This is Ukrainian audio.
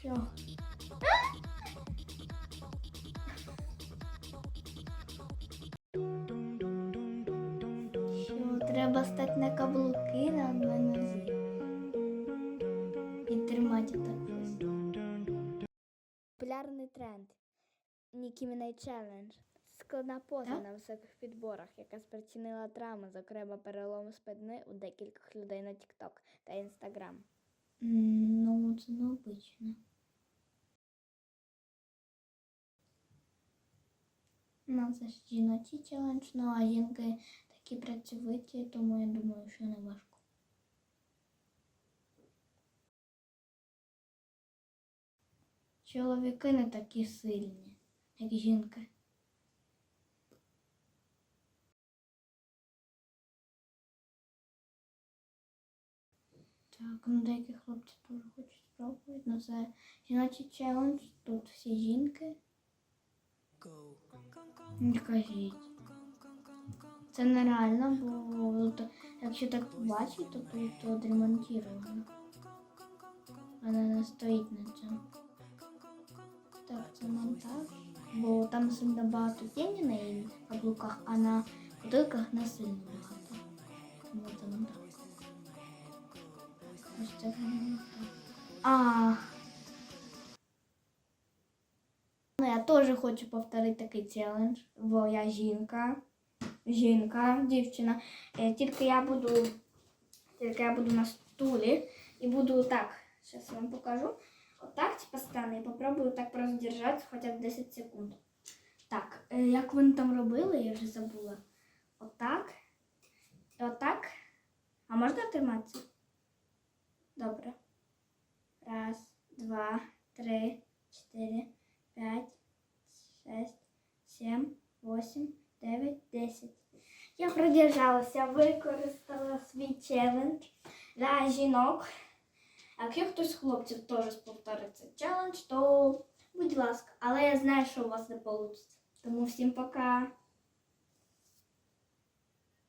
Що, треба стати на каблуки на одній нозі. І тримати так. Популярний тренд. Нікі Мінай челендж. Складна поза на високих підборах, яка спричинила травми, зокрема перелом спини у декількох людей на TikTok та Instagram. М, Необично. Ну, це ж жіночий челендж, ну а жінки такі працьовиті, тому я думаю, що не важко. Чоловіки не такі сильні, як жінки. Так, ну деякі хлопці теж хочуть спробувати. Ну це жіночий челендж, тут всі жінки. Не кажіть. Це нереально, бо то- якщо так побачити, то тут відремонтовано. Вона не стоїть на цьому. Так, це монтаж. Бо там сильно багато тіні на її каблуках, а на ходилках не сильно багато. А. Ну, я теж хочу повторити такий челендж, бо я жінка. Жінка, дівчина. Е, Тільки я буду, тільки я буду на стулі і буду так. Зараз вам покажу. Отак типа стану і попробую так просто держати хоча б 10 секунд. Так, е, як вони там робили, я вже забула. Отак. Отак. А можна триматися? Добре. Раз, два, три, чотири, п'ять, шесть, сім, восемь, дев'ять, десять. Я продержалася, використала свій челендж для жінок. А Якщо хтось з хлопців теж повторить челендж, то будь ласка. Але я знаю, що у вас не вийде. Тому всім пока.